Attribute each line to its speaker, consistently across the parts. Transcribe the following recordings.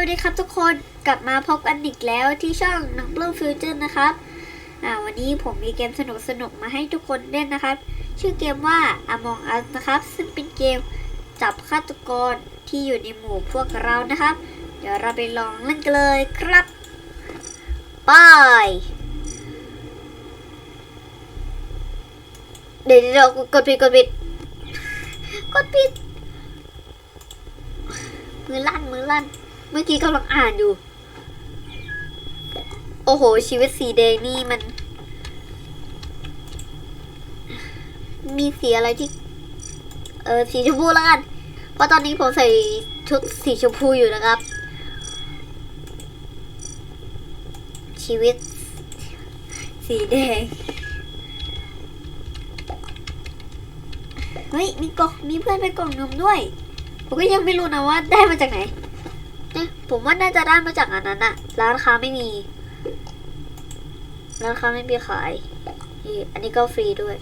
Speaker 1: วัสดีครับทุกคนกลับมาพบกันอีกแล้วที่ช่องนักเล่าฟิวเจอร์นะครับวันนี้ผมมีเกมสนุกๆมาให้ทุกคนเล่นนะครับ ชื่อเกมว่า Among Us นะครับ ซึ่งเป็นเกมจับฆาตกรที่อยู่ในหมู่พวกเรานะครับ เดี๋ยวเราไปลองเล่นกันเลยครับไปเดี๋ยวเดี๋ยวกดผิดกดผิดกดผิดมือลั่นมือลั่น เมื่อกี้กำลังอ่านอยู่ โอ้โห ชีวิตสีแดงนี่มัน มีสีอะไรที่ เออสีชมพูแล้วกันเพราะตอนนี้ผมใส่ชุดสีชมพูอยู่นะครับ ชีวิต สีแดงเฮ้ยมีกล่องมีเพื่อนไปกล่องนมด้วย ผมก็ยังไม่รู้นะว่าได้มาจากไหน เนี่ยผมว่าน่าจะได้มาจากอันนั้นอะร้านค้าไม่มี ร้านค้าไม่มีขายนี่อันนี้ก็ฟรีด้วย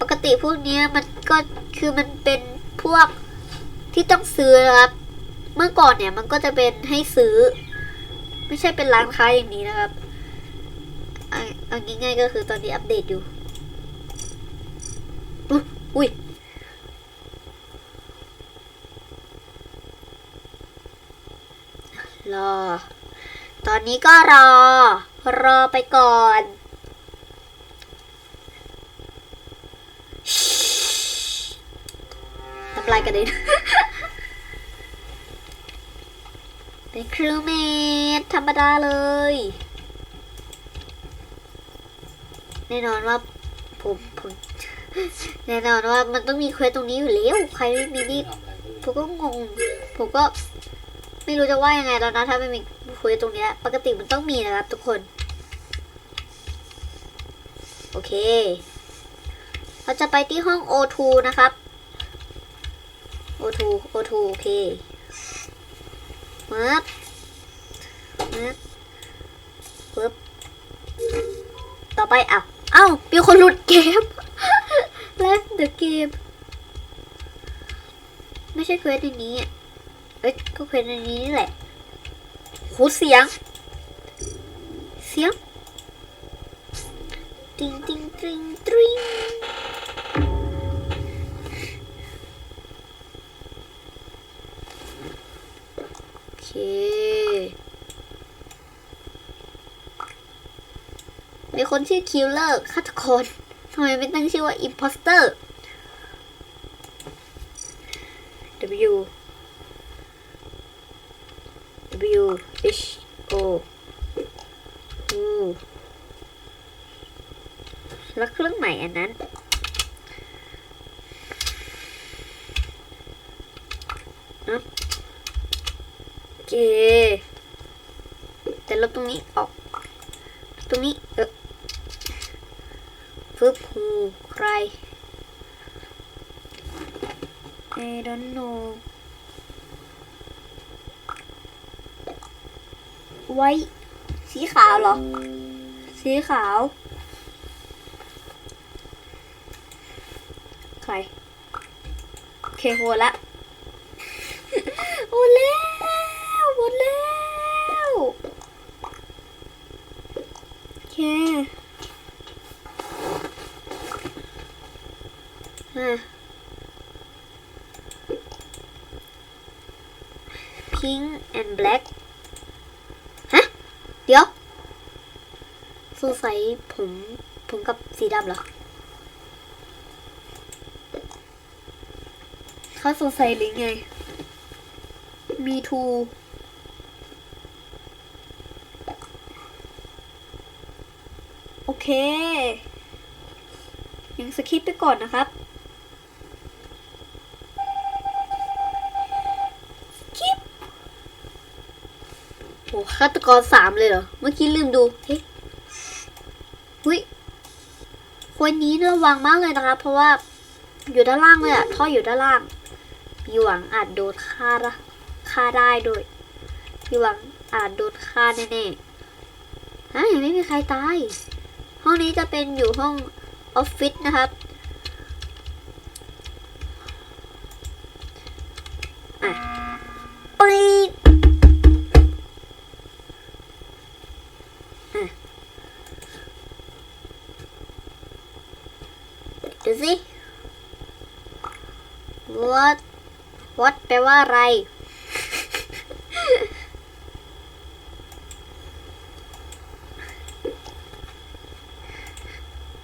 Speaker 1: ปกติพวกนี้มันก็คือมันเป็นพวกที่ต้องซื้อนะครับ เมื่อก่อนเนี่ยมันก็จะเป็นให้ซื้อ ไม่ใช่เป็นร้านค้าอย่างนี้นะครับเอาเอาง่ายๆก็คือตอนนี้อัปเดตอยู่ อุ๊ยอุ้ย รอ ตอนนี้ก็รอ รอไปก่อนทำลายกันเลยเป็นครูเมดธรรมดาเลย แน่นอนว่าผมผมแน่นอนว่ามันต้องมีเควสตรงนี้อยู่แล้ว ใครไม่มีนี่ผมก็งง ผมก็ ไม่รู้จะว่ายังไงแล้วนะถ้าไม่มีคุยตรงนี้ปกติมันต้องมีนะครับทุกคน โอเค เราจะไปที่ห้อง O2 นะครับ O2 O2 โอเคปึ๊บปึ๊บปึ๊บต่อไปอะเอ้าวมีคนหลุดเกมแล้วเดอะเกมไม่ใช่เควสในนี้ เอ้ยก็เควสในนี้นี่แหละโหเสียง เสียงติงติงติงติงโอเคมีคนชื่อคิลเลอร์ฆาตกรทำไมไม่ตั้งชื่อว่าอิ p พอสเตอร์ W W H O แล้วเครื่องใหมายอันนั้น โอเค แต่ลบตรงนี้ออก ตรงนี้เออฟึบหูใคร I don't know ไว้ สีขาวเหรอ สีขาว ใคร โอเคโหวตละ หมดแล้วหมดแล้วโอเคอะ pink and black ฮะ เดี๋ยวส งสัยผมผมกับสีดำเหรอเขาสงสัยหรือไง มีทูโอเค ยังสคิปไปก่อนนะครับโหฆาตกรสามเลยเหรอ เมื่อกี้ลืมดูเฮ้ ยหุ้ยคนนี้ระวังมากเลยนะคะ เพราะว่าอยู่ด้านล่างเลยอะท่ออยู่ด้านล่างมีหวังอาจโดนฆ่าฆ่าได้ด้วยมีหวังอาจโดนฆ่าแน่ๆฮะไม่มีใครตาย ห้องนี้จะเป็นอยู่ห้องออฟฟิศนะครับ ลว่าอะไร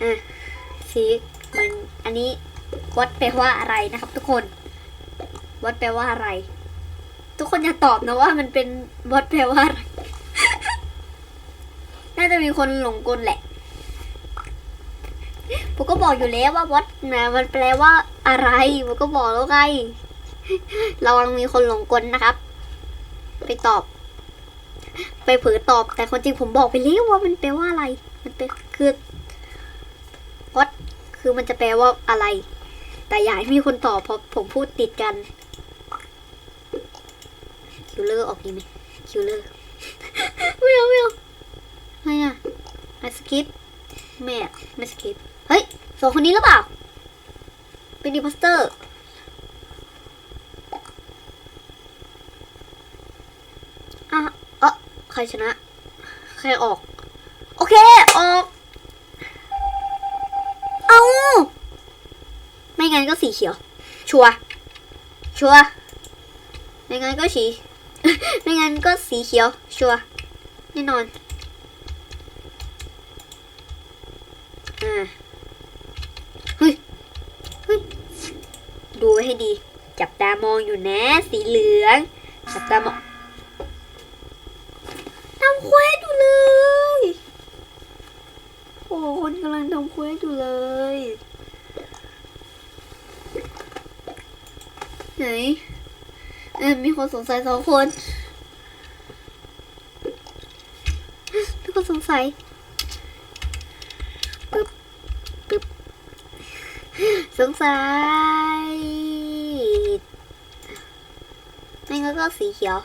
Speaker 1: อะ สีมันอันนี้วัดแปลว่าอะไรนะครับทุกคน วัดแปลว่าอะไร ทุกคนอย่าตอบนะว่ามันเป็นวัดแปลว่าอะไร น่าจะมีคนหลงกลแหละ ผมก็บอกอยู่แล้วว่าวัดนะมันแปลว่าอะไร ผมก็บอกแล้วไง ระวังมีคนหลงกลนะครับ ไปตอบ ไปเผลอตอบ แต่คนจริงผมบอกไปแล้วว่ามันแปลว่าอะไร มันเป็นคือวัดคือมันจะแปลว่าอะไร แต่อย่าให้มีคนตอบเพราะผมพูดติดกันคิวเลอร์ออกดีไหมคิวเลอร์ไม่เอาไม่เอาไม่อะไอสกิปไม่อะไม่สกิปเฮ้ยสองคนนี้หรือเปล่าเป็นดีพอสเตอร์ อะเออใค รชนะ ใครออก โอเค ออก เอาไม่งั้นก็สีเขียว ชัว ชัว ไม่งั้นก็สี ไม่งั้นก็สีเขียว ชัว แน่นอนอ่าเฮ้ยเฮ้ย ดูไว้ให้ดี จับตามองอยู่นะ สีเหลือง จับตามองำเควสอยู่เลย โอ้คนกำลังทำเควสอยู่เลย ไหนเออมีคนสงสัยสองคนทุกคนสงสัยปึ๊บปึ๊บสงสัยไม่งั้นก็สีเขียว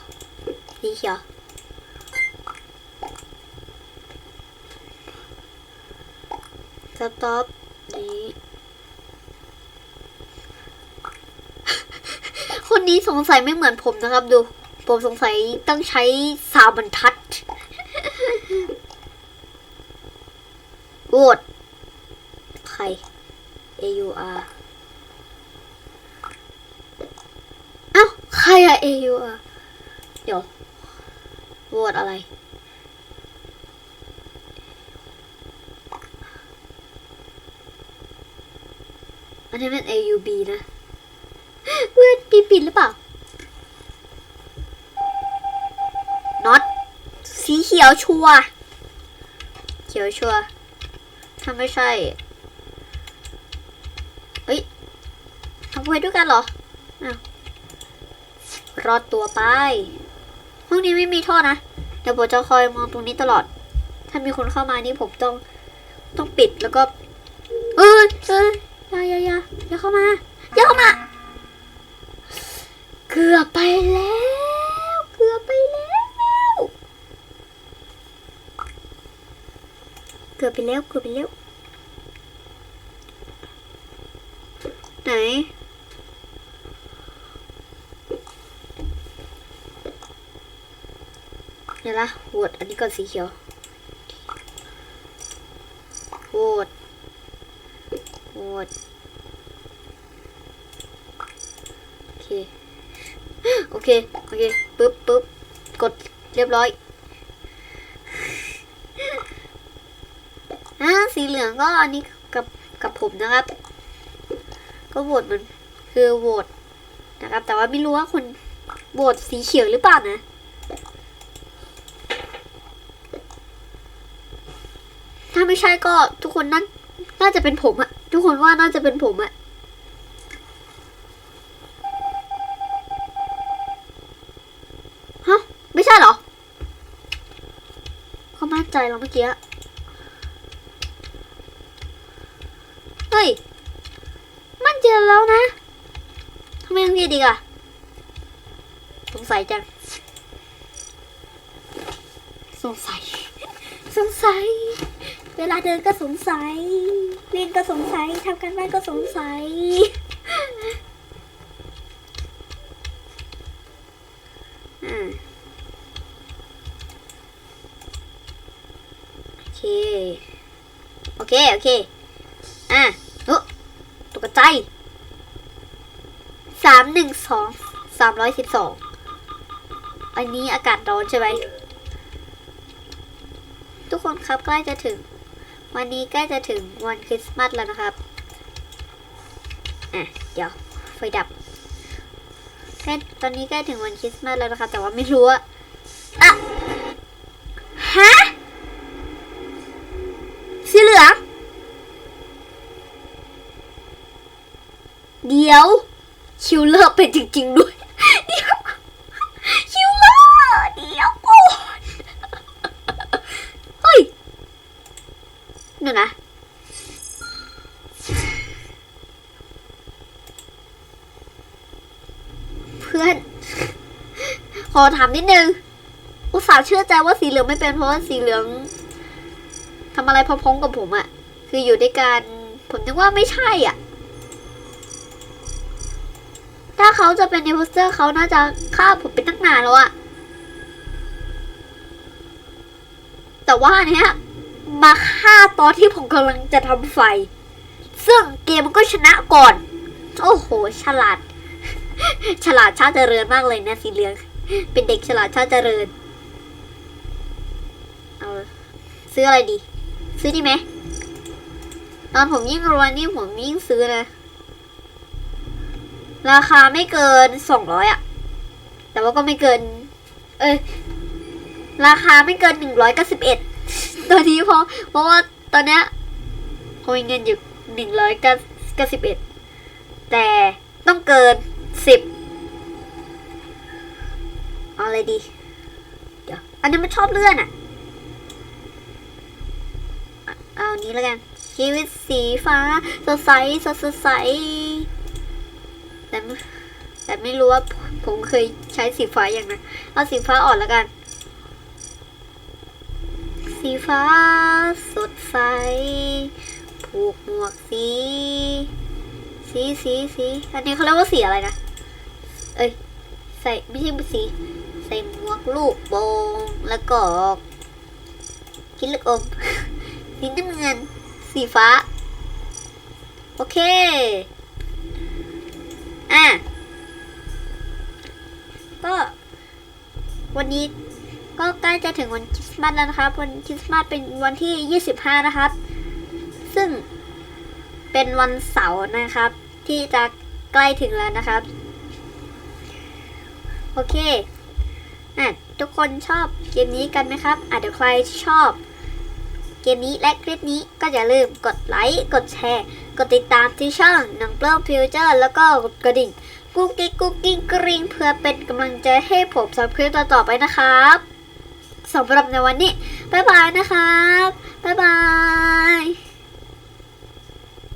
Speaker 1: สีเขียว ต็อปนี้คนนี้สงสัยไม่เหมือนผมนะครับ ดู ผมสงสัยต้องใช้สามบรรทัดโหวตใคร A U R เอ้า ใครอะ A U R เดี๋ยวโหวตอะไร อันนี้เป็น A U B นะเพื่อนปีปิดหรือเปล่าน็อตสีเขียวชัว เขียวชัวถ้าไม่ใช่ เฮ้ยทำไว้ด้วยกันเหรอ อ้าว รอดตัวไป ห้องนี้ไม่มีท่อนะ เดี๋ยวผมจะคอยมองตรงนี้ตลอด ถ้ามีคนเข้ามานี่ผมต้อง ต้องปิดแล้วก็ เอ้ยเอ้ย อย่าอย่าอย่าอย่าเข้ามาอย่าเข้ามา เกือบไปแล้ว เกือบไปแล้ว เกือบไปแล้ว เกือบไปแล้ว ไหนเดี๋ยวละโหวตอันนี้ก่อนสีเขียวโหวต โหวตโอเค โอเค โอเค ปึ๊บปึ๊บกดเรียบร้อยอ่าสีเหลืองก็อันนี้กับกับผมนะครับ ก็โหวตมันคือโหวตนะครับ แต่ว่าไม่รู้ว่าคุณโหวตสีเขียวหรือเปล่านะถ้าไม่ใช่ก็ทุกคนนั่นน่าจะเป็นผมอะ ทุกคนว่าน่าจะเป็นผมอะฮะ ไม่ใช่เหรอเขามั่นใจเราเมื่อกี้เฮ้ย มั่นใจแล้วนะทำไมต้องพีดอีกอะสงสัยจัง สงสัย สงสัย เวลาเดินก็สงสัย เรียนก็สงสัยทำการบ้านก็สงสัย อ่าโอเค โอเค โอเค อะเฮ้ตกใจสามหนึ่งสองสามร้อยสิบสองอันนี้อากาศร้อนใช่ไหมทุกคนครับใกล้จะถึง วันนี้ใกล้จะถึงวันคริสต์มาสแล้วนะครับ อะ เดี๋ยว ไฟดับใกล้ตอนนี้ใกล้ถึงวันคริสต์มาสแล้วนะคะแต่ว่าไม่รู้ว่าอะฮะ สีเหลือง เดี๋ยว คิวเลอร์เป็นจริง ๆ ด้วย เดี๋ยว คิวเลอร์เดี๋ยวก่อนเฮ้ยเดี๋ยวนะ เพื่อน ขอถามนิดนึง อุตส่าห์เชื่อใจว่าสีเหลืองไม่เป็นเพราะว่าสีเหลืองทำอะไรพร้อมๆกับผมอะคืออยู่ด้วยกัน ผมนึกว่าไม่ใช่อะ ถ้าเขาจะเป็น i อ p สเตอร์เขาน่าจะฆ่าผมเป็นตั้งนานแล้วอะแต่ว่าเนี้ยมาฆ่าตอนที่ผมกำลังจะทำไฟ ซึ่งเกมมันก็ชนะก่อน โอ้โห ฉลาด ฉลาดชาติเจริญมากเลยนะสีเหลือง เป็นเด็กฉลาดชาติเจริญ เอาซื้ออะไรดี ซื้อดีไหมตอนผมยิ่งรวยนี่ผมยิ่งซื้อนะ ราคาไม่เกินสองร้อยอะแต่ว่าก็ไม่เกิน เอยราคาไม่เกินหนึ่งร้อยเก้าสิบเอ็ดตอนนี้เพราะเพราะว่าตอนเนี้ยผมมีเงินอยู่หนึ่งร้อยเก้าสิบเอ็ดแต่ต้องเกินสิบ เอาอะไรดี เดี๋ยว อันนี้มันชอบเลื่อนอะอะ เอาอันนี้แล้วกัน ชีวิตสีฟ้าสดใสสดใสแต่แต่ไม่รู้ว่าผมเคยใช้สีฟ้าอย่างนะเอาสีฟ้าอ่อนแล้วกัน สีฟ้าสดใส ผูกหมวกสี สีสีสีอันนี้เขาเรียกว่าสีอะไรนะ เอ้ย ใส่ไม่ใช่สี ใส่หมวกลูกโป่งแล้วก็กินลูกอมสีน้ำเงิน สีฟ้า โอเค อะ ก็ วันนี้ก็ใกล้จะถึงวันคริสต์มาสแล้วนะครับ วันคริสต์มาสเป็นวันที่ 25 นะครับ ซึ่งเป็นวันเสาร์นะครับ ที่จะใกล้ถึงแล้วนะครับ โอเค อะทุกคนชอบเกมนี้กันไหมครับอะเดี๋ยวใครชอบ เกมนี้และคลิปนี้ก็อย่าลืมกดไลค์กดแชร์ กดติดตามที่ช่องหนังเปลื้มฟิวเจอร์ แล้วก็กดกระดิ่งกุ๊กกิ๊กกุ๊กกิ๊กกริ๊งเพื่อเป็นกำลังใจให้ผมสำหรับคลิปต่อๆไปนะครับสำหรับในวันนี้ บ๊ายบายนะครับ บ๊ายบาย